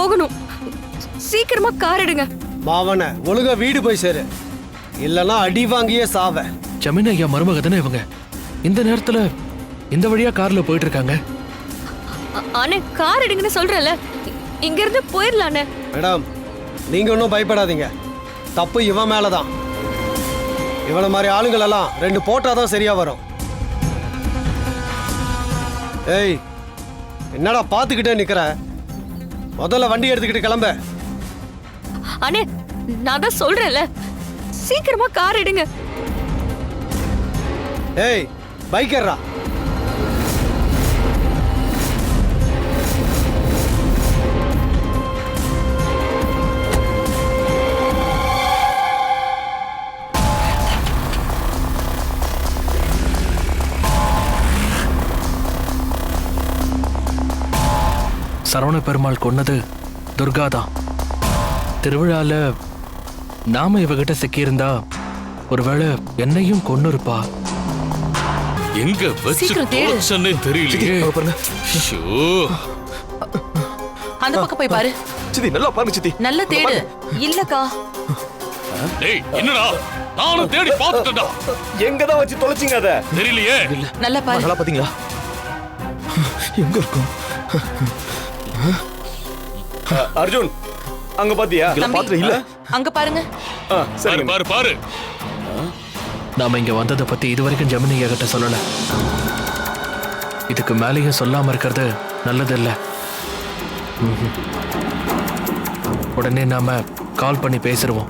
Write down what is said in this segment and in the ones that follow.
போகணும். சீக்கிரமா கார் எடுங்க. மாவன ஒழுங்கா வீடு போய் சேரு. இல்லைன்னா அடி வாங்கியே சாவ. ஜமீன் ஐயா மருமக தானே இவங்க? இந்த நேரத்துல இந்த வழியா கார்ல போயிட்டு இருக்காங்க அண்ணே கார் எடுங்கன்னு சொல்றேன்ல. இ- இங்க இருந்து போயிடலாண்ணே மேடம் நீங்க ஒன்றும் பயப்படாதீங்க. தப்பு இவன் மேலதான். இவனை மாதிரி ஆளுங்களெல்லாம் ரெண்டு போட்டா தான் சரியா வரும். ஏய் என்னடா பார்த்துக்கிட்டே நிக்கிற? முதல்ல வண்டி எடுத்துக்கிட்டு கிளம்ப. அண்ணே நான் தான் சொல்றேன்ல. சீக்கிரமா கார் எடுங்க. ஏய் பைக்கர்ரா சரவண பெருமாள் கொன்னது துர்கா தான் திருவிழால நாம இவகிட்ட சிக்கியிருந்தா ஒருவேளை என்னையும் கொன்னு இருப்பா எங்க வச்சு தெரியலையே. ஷோ. அந்த பக்கம் போய் பாரு. சித்தி நல்லா பாருங்க சித்தி. நல்ல தேடு. இல்லக்கா. டேய் என்னடா? நானும் தேடி பார்த்துட்டேன்டா. எங்க தான் வச்சு தொலைச்சிங்க அத? தெரியலையே. நல்ல பாரு. நல்லா பாத்தீங்களா? எங்க இருக்கும்? அர்ஜுன் அங்க பாத்தியா? பாத்துட்டு இல்ல? அங்க பாருங்க. ஆ, பாரு பாரு நாம இங்க வந்ததை பத்தி இதுவரைக்கும் ஜெமினி கிட்ட சொல்லல. இதுக்கு மேலேயும் சொல்லாம இருக்கிறது நல்லது இல்ல. உடனே நாம கால் பண்ணி பேசிடுவோம்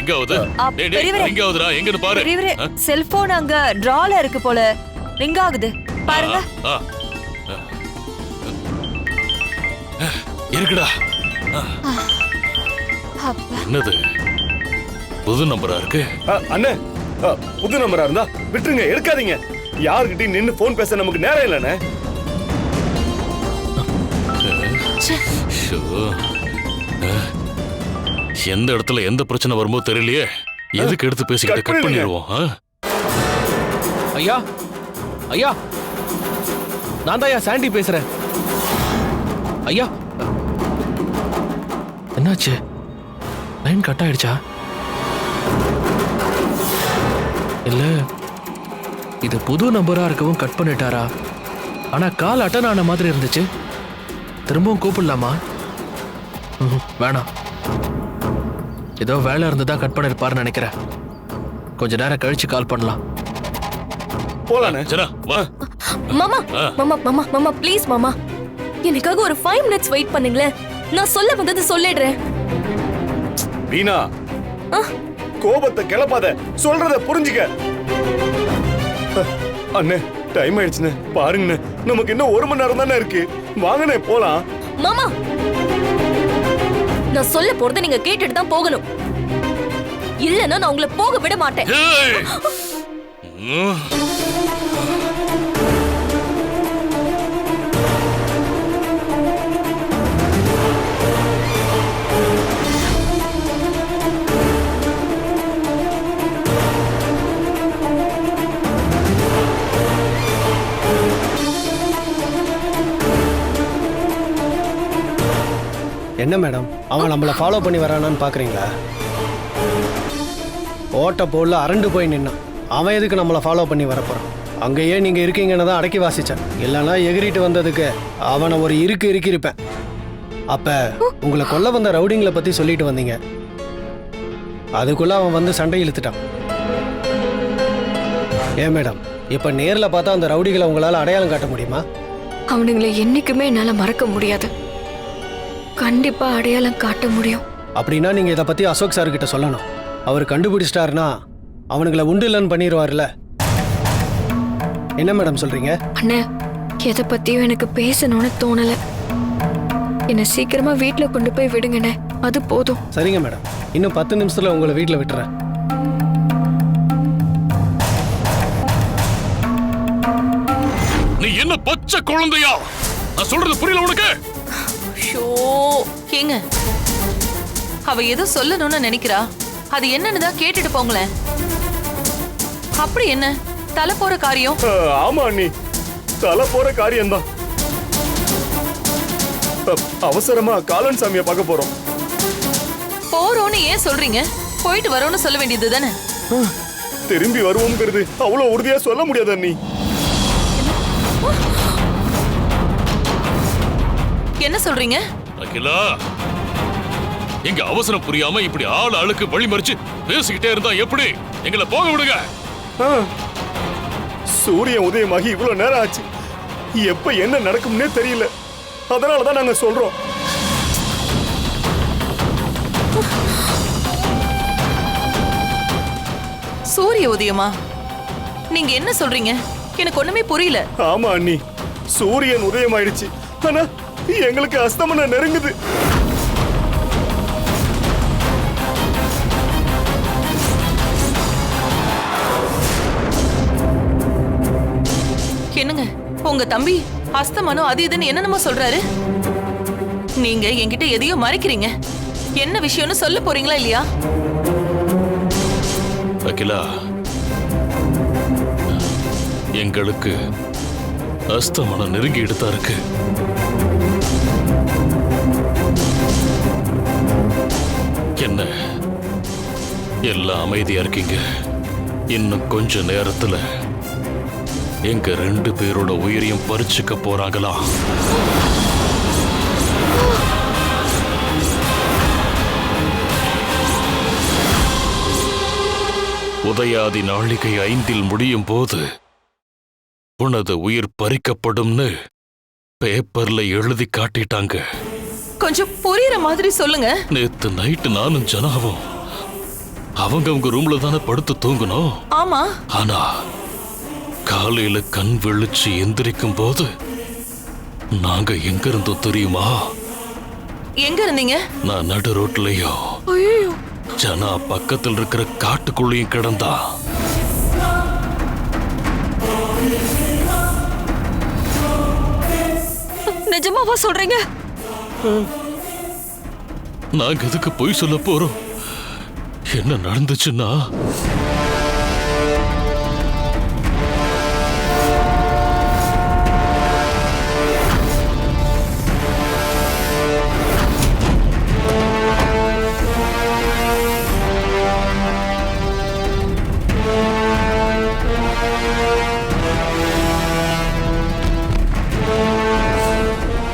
ரிங் ஆகுது ஆ, டேய் டேய் பெரியவரே. ரிங் ஆகுதுடா எங்கன்னு பாரு. பெரியவரே? செல்போன் அங்க டிரால இருக்கு போல. ரிங் ஆகுது. பாருங்க. ஆ, ஆ. ஆ, இருக்குடா. ஆ. என்னது? புது நம்பரா இருக்கு? ஆ, அண்ணே. ஆ, புது நம்பரா இருந்தா விட்டுருங்க எடுக்காதீங்க. யாருக்கிட்டையும் நின்னு போன் பேச நமக்கு நேரம் இல்லண்ணே. ஷோ. ஆ. எந்த இடத்துல எந்த பிரச்சனை வருமோ தெரியலையே. எதுக்கு எடுத்து பேசிக்கிட்டு கட். பண்ணிடுவோம்? ஐயா ஐயா நான் தான் ஐயா சாண்டி பேசுறேன். ஐயா. என்னாச்சு? லைன் கட் ஆயிடுச்சா? இல்ல இது புது நம்பரா இருக்கவும் கட் பண்ணிட்டாரா? ஆனா கால் அட்டன் ஆன மாதிரி இருந்துச்சு. திரும்பவும் கூப்பிடலாமா? வேணாம். ஏதோ வேலை இருந்ததா கட் பண்ணிருப்பாருன்னு நினைக்கிறேன். கொஞ்ச நேரம் கழிச்சு கால் பண்ணலாம். போலாண்ணே. ஜனா வா. மாமா. மாமா மாமா மாமா ப்ளீஸ் மாமா. எனக்காக ஒரு ஃபைவ் மினிட்ஸ் வெயிட் பண்ணுங்களேன். நான் சொல்ல வந்தது சொல்லிடுறேன். வீணா ஆ. கோபத்தை கிளப்பாத. சொல்றத புரிஞ்சுக்க. அண்ணே டைம் ஆயிடுச்சுண்ணே. பாருங்கண்ணே. நமக்கு இன்னும் ஒரு மணி நேரம் தானே இருக்கு. வாங்கண்ணே போலாம். மாமா நான் சொல்ல போறதை நீங்க கேட்டுட்டு தான் போகணும். இல்லைன்னா நான் உங்களை போக விட மாட்டேன். என்ன மேடம்? அவன் நம்மளை ஃபாலோ பண்ணி வரானான்னு பார்க்குறீங்களா ஓட்ட போல அரண்டு போய் நின்னான். அவன் எதுக்கு நம்மளை ஃபாலோ பண்ணி வரப்போகிறான் அங்கேயே நீங்கள் இருக்கீங்கன்னு தான் அடக்கி வாசித்தேன் இல்லைன்னா எகிரிட்டு வந்ததுக்கு அவனை ஒரு இருக்கு இருக்கிருப்பேன் அப்போ உங்களை கொல்ல வந்த ரவுடிங்களை பற்றி சொல்லிட்டு வந்தீங்க. அதுக்குள்ளே அவன் வந்து சண்டை இழுத்துட்டான். ஏன் மேடம்? இப்போ நேரில் பார்த்தா அந்த ரவுடிகளை உங்களால் அடையாளம் காட்ட முடியுமா? அவனுங்களை என்றைக்குமே என்னால் மறக்க முடியாது. கண்டிப்பா அடையாளம் காட்ட முடியும். அப்படின்னா நீங்கள் இதை பற்றி அசோக் சார்கிட்ட சொல்லணும். அவர் கண்டுபிடிச்சிட்டாருன்னா அவனுங்களை உண்டு இல்லைன்னு பண்ணிடுவார்ல. என்ன மேடம் சொல்கிறீங்க அண்ணே எதை பத்தியும் எனக்கு பேசணும்னு தோணல. என்னை சீக்கிரமா வீட்ல கொண்டு போய் விடுங்கண்ணே. அது போதும். சரிங்க மேடம் இன்னும் பத்து நிமிஷத்தில் உங்களை வீட்டில் விட்டுறேன். நீ என்ன பச்சை குழந்தையா? நான் சொல்றது புரியல உனக்கு? ஷோ ஏங்க அவ ஏதோ சொல்லணும்னு நினைக்கிறா. அது என்னன்னு தான் கேட்டுட்டு போங்களேன். அப்படி என்ன? தலை போற காரியம்? ஆமா அண்ணி. தலை போற காரியம்தான். அவசரமா காலன் சாமியை பார்க்க போறோம். போறோம்னு ஏன் சொல்றீங்க? போயிட்டு வரோம்னு சொல்ல வேண்டியது தானே திரும்பி வருவோம்ங்கிறது அவ்வளவு உறுதியா சொல்ல முடியாது அண்ணி. என்ன சொல்றீங்க? அகிலா எங்க அவசரம் புரியாம இப்படி ஆள் ஆளுக்கு வழி மறிச்சு பேசிக்கிட்டே இருந்தா எப்படி? எங்களை போக விடுங்க. சூரியன் உதயமாகி இவ்வளவு நேரம் ஆச்சு. எப்ப என்ன நடக்கும்னே தெரியல. அதனால தான் நாங்க சொல்றோம். சூரிய உதயமா? நீங்க என்ன சொல்றீங்க? எனக்கு ஒண்ணுமே புரியல. ஆமா அண்ணி. சூரியன் உதயமாயிடுச்சு. ஆனா எங்களுக்கு அஸ்தமனம் நெருங்குது. என்னங்க உங்க தம்பி அஸ்தமனம் அது இதுன்னு என்னென்னமோ சொல்றாரு? நீங்க என்கிட்ட எதையோ மறைக்கிறீங்க. என்ன விஷயம்னு சொல்ல போறீங்களா இல்லையா? அகிலா எங்களுக்கு அஸ்தமனம் நெருங்கிட்டு தான் இருக்கு. எல்லாம் அமைதியா இருக்கீங்க. இன்னும் கொஞ்ச நேரத்துல எங்க ரெண்டு பேரோட உயிரையும் பறிச்சுக்க போறாங்களா? உதயாதி நாழிகை ஐந்தில் முடியும் போது உனது உயிர் பறிக்கப்படும்னு பேப்பர்ல எழுதி காட்டிட்டாங்க. கொஞ்சம் புரியுற மாதிரி சொல்லுங்க. நேத்து நைட்டு நானும் ஜனாவும் அவங்க அவங்க ரூம்ல தானே படுத்து தூங்கணும்? ஆமா. ஆனா காலையில கண் விழிச்சு எந்திரிக்கும் போது நாங்க எங்க இருந்தோம் தெரியுமா? எங்க இருந்தீங்க? நான் நடு ரோட்லயோ ஜனா பக்கத்தில் இருக்கிற காட்டுக்குள்ளேயும் கிடந்தா. நிஜமாவா சொல்றீங்க? நாங்க எதுக்கு பொய் சொல்ல போறோம்? என்ன நடந்துச்சுன்னா?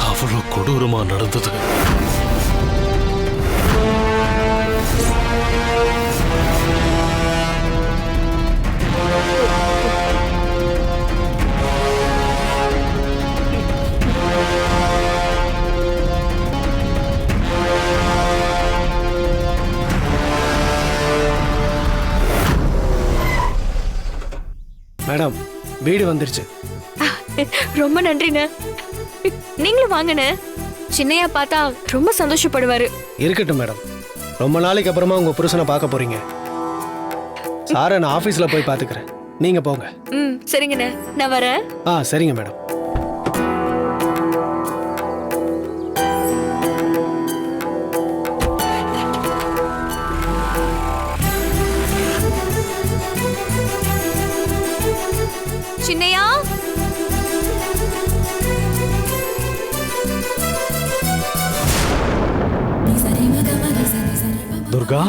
அவ்வளோ கொடூரமா நடந்தது. மேடம் வீடு வந்துருச்சு. ரொம்ப நன்றிண்ணே. நீங்களும் வாங்கண்ணே. சின்னையா பார்த்தா ரொம்ப சந்தோஷப்படுவாரு. இருக்கட்டும் மேடம். ரொம்ப நாளைக்கு அப்புறமா உங்க புருஷனை பார்க்க போறீங்க. சாரை நான் ஆஃபீஸில் போய் பார்த்துக்கிறேன். நீங்க போங்க. ம் சரிங்கண்ணே. நான் வரேன். ஆ சரிங்க மேடம். துர்கா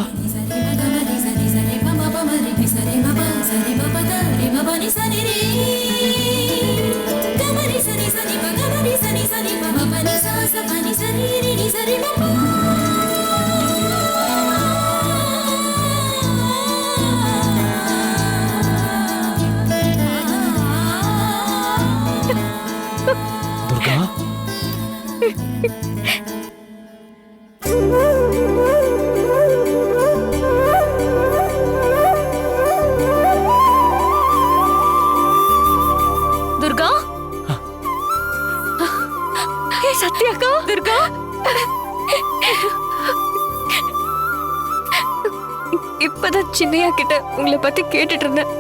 உங்களை பத்தி கேட்டுட்டு இருந்தேன்.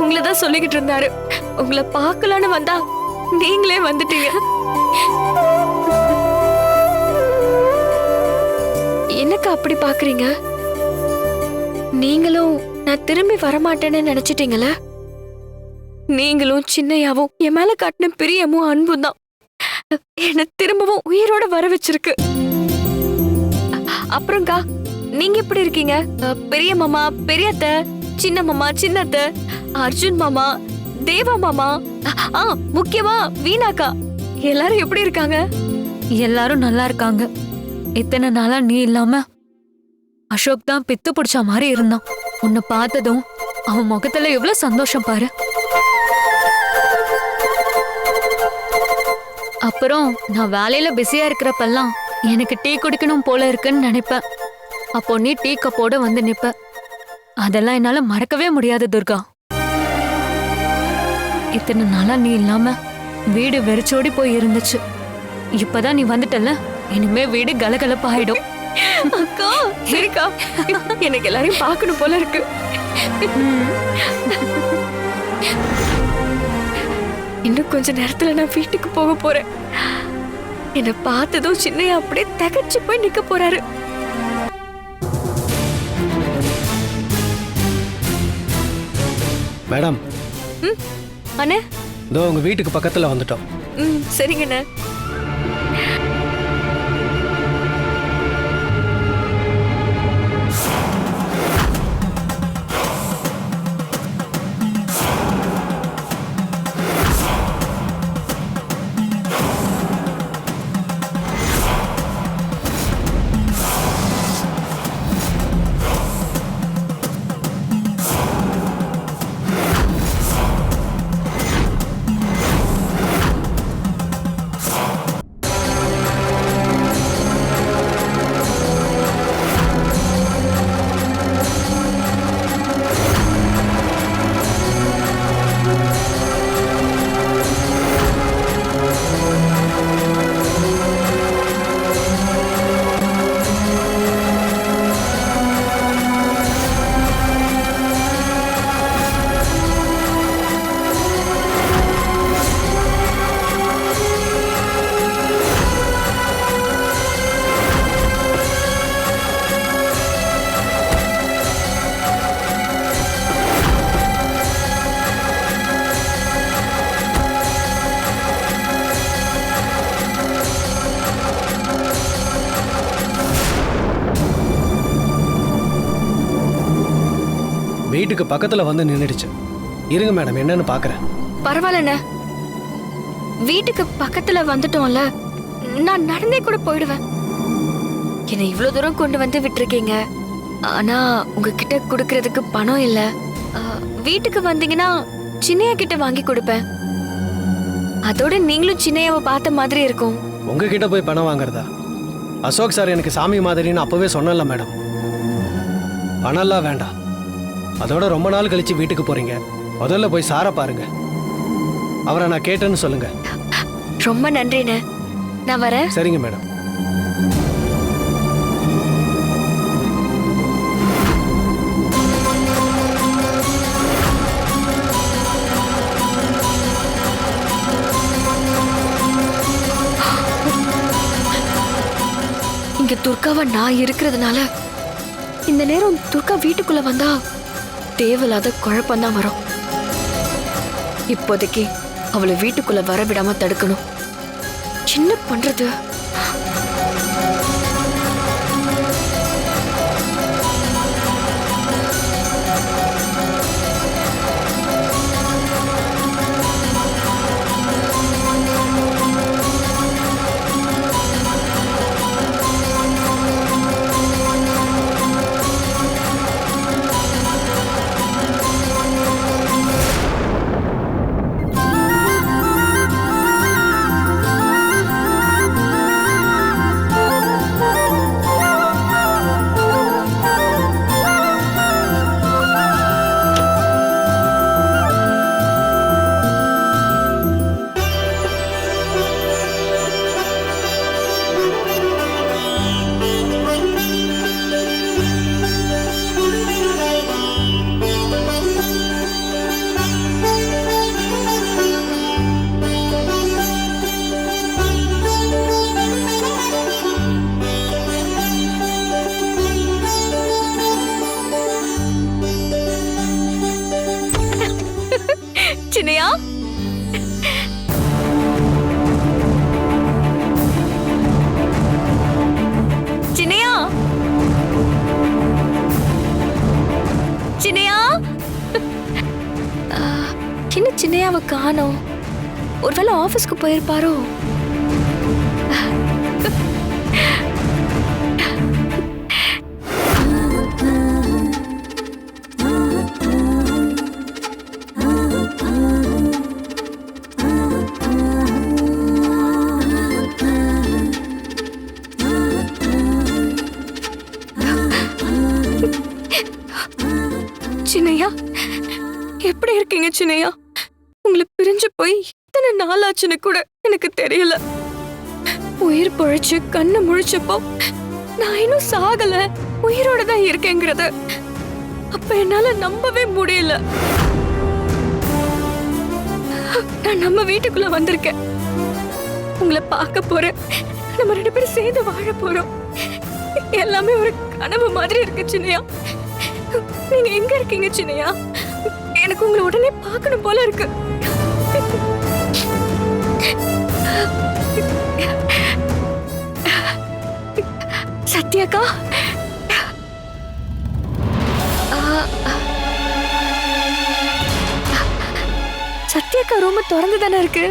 உங்களை தான் சொல்லிக்கிட்டு இருந்தாரு. உங்களை பார்க்கலான்னு வந்தா நீங்களே வந்துட்டீங்க. என்னக்கா அப்படி பாக்குறீங்க? நீங்களும் நான் திரும்பி வரமாட்டேன்னு நினைச்சிட்டீங்களா? நீங்களும் சின்னையாவும் என் மேல காட்டின பிரியமும் அன்பும் தான். என்ன திரும்பவும் உயிரோட வர வச்சிருக்கு. அப்புறம் அப்புறம்க்கா நீங்க எப்படி இருக்கீங்க? பெரிய மாமா பெரிய அத்தை சின்ன மாமா சின்னத்த அர்ஜுன் மாமா தேவா மாமா ஆ முக்கியமா வீணாக்கா. எல்லாரும் எப்படி இருக்காங்க? எல்லாரும் நல்லா இருக்காங்க. இத்தனை நாளா நீ இல்லாம அசோக் தான் பித்து பிடிச்ச மாதிரி இருந்தான். உன்னை பார்த்ததும் அவன் முகத்துல எவ்வளவு சந்தோஷம் பாரு. அப்புறம் நான் வேலையில பிஸியா இருக்கிறப்பெல்லாம் எனக்கு டீ குடிக்கணும் போல இருக்குன்னு நினைப்பேன். அப்போ நீ டீ கப்போட வந்து நிப்ப. அதெல்லாம் என்னால மறக்கவே முடியாது துர்கா. இத்தனை நாளா நீ இல்லாம வீடு வெறிச்சோடி போய் இருந்துச்சு. இப்பதான் நீ வந்துட்டல இனிமே வீடு கலகலப்பாயிடும். அக்கா சரிக்கா. எனக்கு எல்லாரையும் பார்க்கணும் போல இருக்கு. இன்னும் கொஞ்ச நேரத்துல நான் வீட்டுக்கு போக போறேன். என்னை பார்த்ததும் சின்னையா அப்படியே தகச்சு போய் நிக்க போறாரு. மேடம். அண்ணே. இதோ உங்க வீட்டுக்கு பக்கத்துல வந்துட்டோம். ம் சரிங்கண்ணே வீட்டுக்கு பக்கத்துல வந்து நின்னுடுச்சு. இருங்க மேடம் என்னன்னு பாக்குறேன். பரவாயில்லண்ணே. வீட்டுக்கு பக்கத்துல வந்துட்டோம்ல நான் நடந்தே கூட போயிடுவேன். என்னை இவ்வளவு தூரம் கொண்டு வந்து விட்டுருக்கீங்க. ஆனா உங்ககிட்ட கொடுக்கறதுக்கு பணம் இல்ல. ஆ, வீட்டுக்கு வந்தீங்கன்னா சின்னையா கிட்ட வாங்கி கொடுப்பேன். அதோட நீங்களும் சின்னையாவை பார்த்த மாதிரி இருக்கும். உங்ககிட்ட போய் பணம் வாங்குறதா? அசோக் சார் எனக்கு சாமி மாதிரின்னு அப்பவே சொன்னல மேடம். பணம்லாம் வேண்டாம். அதோட ரொம்ப நாள் கழிச்சு வீட்டுக்கு போறீங்க. முதல்ல போய் சாரை பாருங்க. அவரை நான் கேட்டேன்னு சொல்லுங்க. ரொம்ப நன்றிண்ணே. நான் வரேன். சரிங்க மேடம். இங்க துர்காவா நான் இருக்கிறதுனால இந்த நேரம் துர்கா வீட்டுக்குள்ள வந்தா தேவையில்லாத குழப்பம்தான் வரும். இப்போதைக்கு அவளை வீட்டுக்குள்ள வரவிடாம தடுக்கணும். என்ன பண்றது என்ன சின்னையாவை காணோம். ஒருவேளை ஆபீஸ்க்கு போயிருப்பாரோ? சின்னையா எப்படி இருக்கீங்க சின்னையா? உங்களை பிரிஞ்சு போய் இத்தனை நாளாச்சுன்னு கூட எனக்கு தெரியல. உயிர் பொழைச்சு கண்ணு முழிச்சப்போ நான் இன்னும் சாகல. உயிரோட தான் இருக்கேங்கிறத அப்ப என்னால நம்பவே முடியல. நான் நம்ம வீட்டுக்குள்ள வந்திருக்கேன். உங்களை பார்க்க போறேன். நம்ம ரெண்டு பேரும் சேர்ந்து வாழ போறோம். எல்லாமே ஒரு கனவு மாதிரி இருக்கு சின்னையா. நீங்க எங்க இருக்கீங்க சின்னையா? எனக்கு உங்களை உடனே பார்க்கணும் போல இருக்கு. சத்யாக்கா? சத்யாக்கா ரொம்ப திறந்து தானே இருக்கு?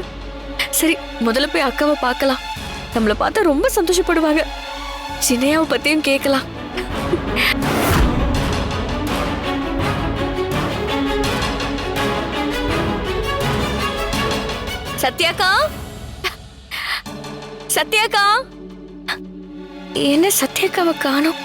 சரி முதல்ல போய் அக்காவை பார்க்கலாம். நம்மளை பார்த்தா ரொம்ப சந்தோஷப்படுவாங்க. சின்னையாவை பத்தியும் கேட்கலாம். சத்யாக்கா? சத்யாக்கா என்ன சத்யாக்காவை காணோம்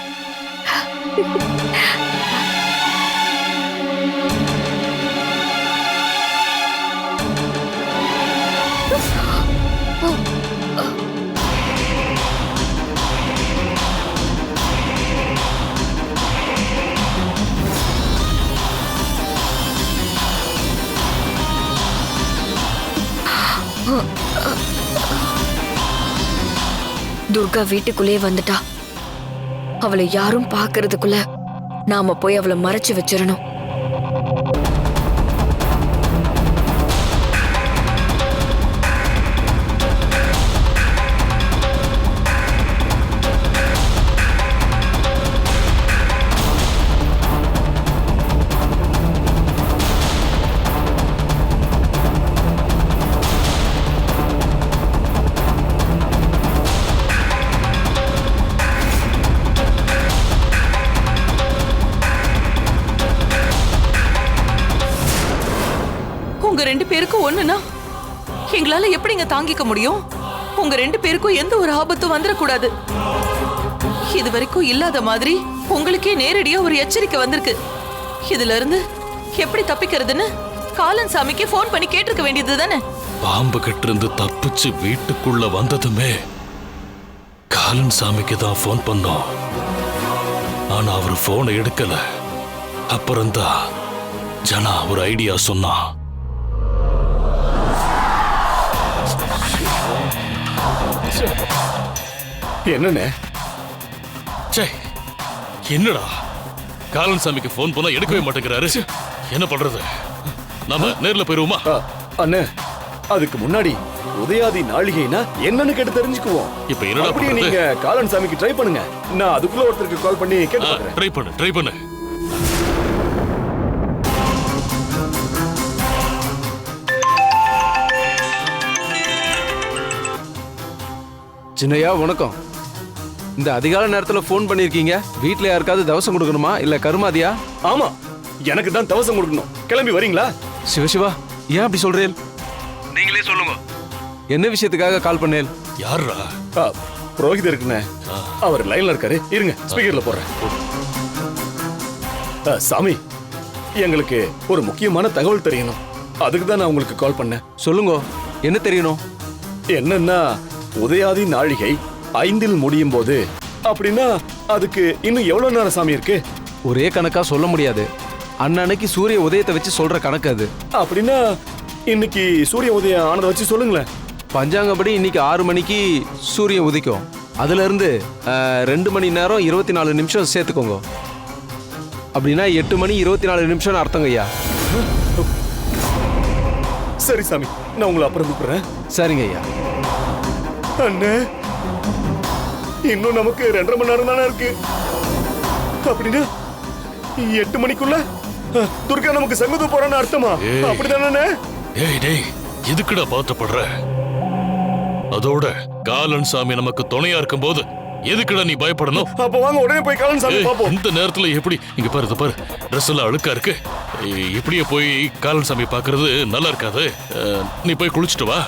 துர்கா வீட்டுக்குள்ளேயே வந்துட்டா. அவளை யாரும் பாக்குறதுக்குள்ள நாம போய் அவளை மறைச்சு வச்சிடணும். ரெண்டு பேருக்கும் ஒண்ணுனா எங்களால எப்படிங்க தாங்கிக்க முடியும்? உங்க ரெண்டு பேருக்கும் எந்த ஒரு ஆபத்தும் வந்துடக்கூடாது இது வரைக்கும் இல்லாத மாதிரி உங்களுக்கே நேரடியா ஒரு எச்சரிக்கை வந்திருக்கு. இதுல இருந்து எப்படி தப்பிக்கிறதுன்னு காலன் சாமிக்கு ஃபோன் பண்ணி கேட்டிருக்க வேண்டியது தானே? பாம்பு கிட்ட இருந்து தப்பிச்சு வீட்டுக்குள்ள வந்ததுமே காலன் சாமிக்கு தான் போன் பண்ணோம். ஆனா அவர் போனை எடுக்கல. அப்புறம்தான் ஜனா ஒரு ஐடியா சொன்னா என்னண்ணே? ச்சே என்னடா? காலன் சாமிக்கு ஃபோன் பண்ணா எடுக்கவே மாட்டேங்கிறாரு. என்ன பண்றது? நாம நேர்ல போயிருவோமா? அண்ணே அதுக்கு முன்னாடி உதயாதி நாளிகைனா என்னன்னு கேட்டு தெரிஞ்சுக்குவோம். இப்ப என்னடா அப்படியே? நீங்க காலன் சாமிக்கு ட்ரை பண்ணுங்க. நான் அதுக்குள்ள ஒருத்தருக்கு கால் பண்ணி கேட்டு ட்ரை பண்ணு ட்ரை பண்ணு. சின்னையா வணக்கம். இந்த அதிகால நேரத்துல ஃபோன் பண்ணிருக்கீங்க? வீட்ல யாருக்காவது தவசம் கொடுக்கணுமா? இல்ல கருமாதியா? ஆமா. எனக்கு தான் தவசம் கொடுக்கணும். கிளம்பி வரீங்களா? சிவசிவா ஏன் அப்படி சொல்றேன் நீங்களே சொல்லுங்க. என்ன விஷயத்துக்காக கால் பண்ணேன்? யாருடா ஆ, புரோகிதர் இருக்குண்ணே. அவர் லைன்ல இருக்காரு. இருங்க ஸ்பீக்கர்ல போடுறேன். ஆ, சாமி எங்களுக்கு ஒரு முக்கியமான தகவல் தெரியணும். அதுக்கு தான் நான் உங்களுக்கு கால் பண்ணேன். சொல்லுங்க என்ன தெரியணும்? என்னன்னா உதயாதி நாழிகை ஐந்தில் முடியும் போது அப்படின்னா அதுக்கு இன்னும் எவ்வளவு நேரம் சாமி இருக்கு? ஒரே கணக்கா சொல்ல முடியாது. அன்னன்னைக்கு சூரிய உதயத்தை வச்சு சொல்ற கணக்கு அது. அப்படின்னா இன்னைக்கு சூரிய உதயம் ஆனதை வச்சு சொல்லுங்களேன். பஞ்சாங்கப்படி இன்னைக்கு ஆறு மணிக்கு சூரியன் உதிக்கும். அதுல இருந்து ரெண்டு மணி நேரம் இருபத்தி நாலு நிமிஷம் சேர்த்துக்கோங்க. அப்படின்னா எட்டு மணி இருபத்தி நாலு நிமிஷம்னு அர்த்தங்க ஐயா. சரி சாமி நான் உங்களை அப்புறம் கூப்பிடுறேன். சரிங்க ஐயா. அண்ணே. இன்னும் நமக்கு ரெண்டரை மணி நேரம் தானே இருக்கு. அப்படின்னா எட்டு மணிக்குள்ள துர்கா நமக்கு சங்குது போறான்னு அர்த்தமா. அப்படிதானே ஏய் டேய் எதுக்குடா பதட்டப்படுற அதோட காலன் சாமி நமக்கு துணையா இருக்கும்போது எதுக்குடா நீ பயப்படணும்? அப்ப வாங்க உடனே போய் காலன் சாமி பாப்போம் இந்த நேரத்துல எப்படி இங்க பாரு இத பாரு ட்ரெஸ் எல்லாம் அழுக்கா இருக்கு. இப்படியே போய் காலன் சாமி பாக்குறது நல்லா இருக்காது. நீ போய் குளிச்சுட்டு வா.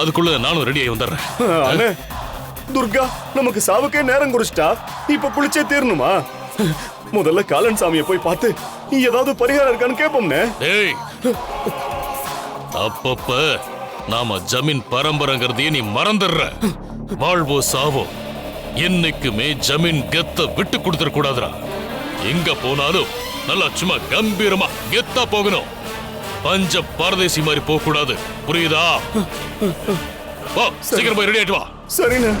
அதுக்குள்ள நானும் ரெடி ஆகி வந்துடுறேன். துர்கா நமக்கு சாவுக்கே நேரம் குறிச்சிட்டா இப்ப குளிச்சே தீரணுமா? முதல்ல காலன் சாமியை போய் பார்த்து ஏதாவது பரிகாரம் இருக்கான்னு கேட்போம்னே டேய் அப்பப்ப நாம ஜமீன் பரம்பரைங்கிறதையே நீ மறந்துடுற. வாழ்வோ சாவோ என்னைக்குமே ஜமீன் கெத்த விட்டு கொடுத்துட கூடாதுடா. எங்க போனாலும் நல்லா சும்மா கம்பீரமா கெத்தா போகணும். பஞ்ச பரதேசி மாதிரி போக கூடாது புரியுதா? வா சீக்கிரம் போய் ரெடி ஆயிட்டு வா. சரிண்ணா.